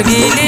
ah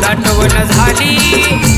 दाटवण झाली.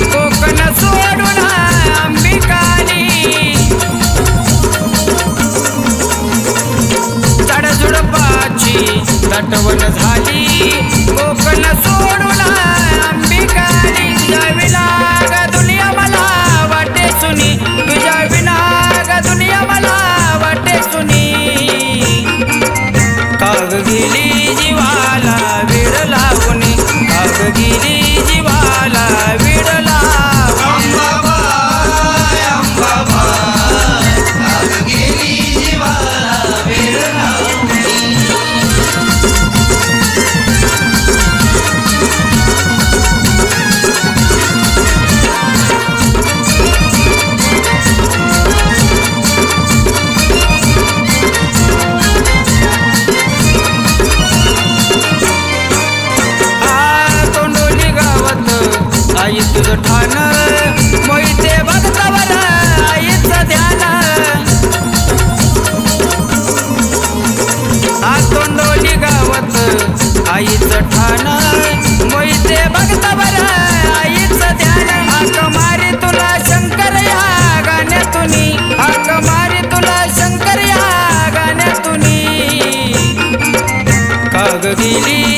आई तुझं ठाण मोहिते भक्तावर आईचं ध्यान. आ तोंडोली गावात आईचं ठाण मोहिते भक्तावर आईचं ध्यान. हाक मारी तुला शंकर या गाण्यातून हाक मारी तुला शंकर या गाण्यातून. काग गेली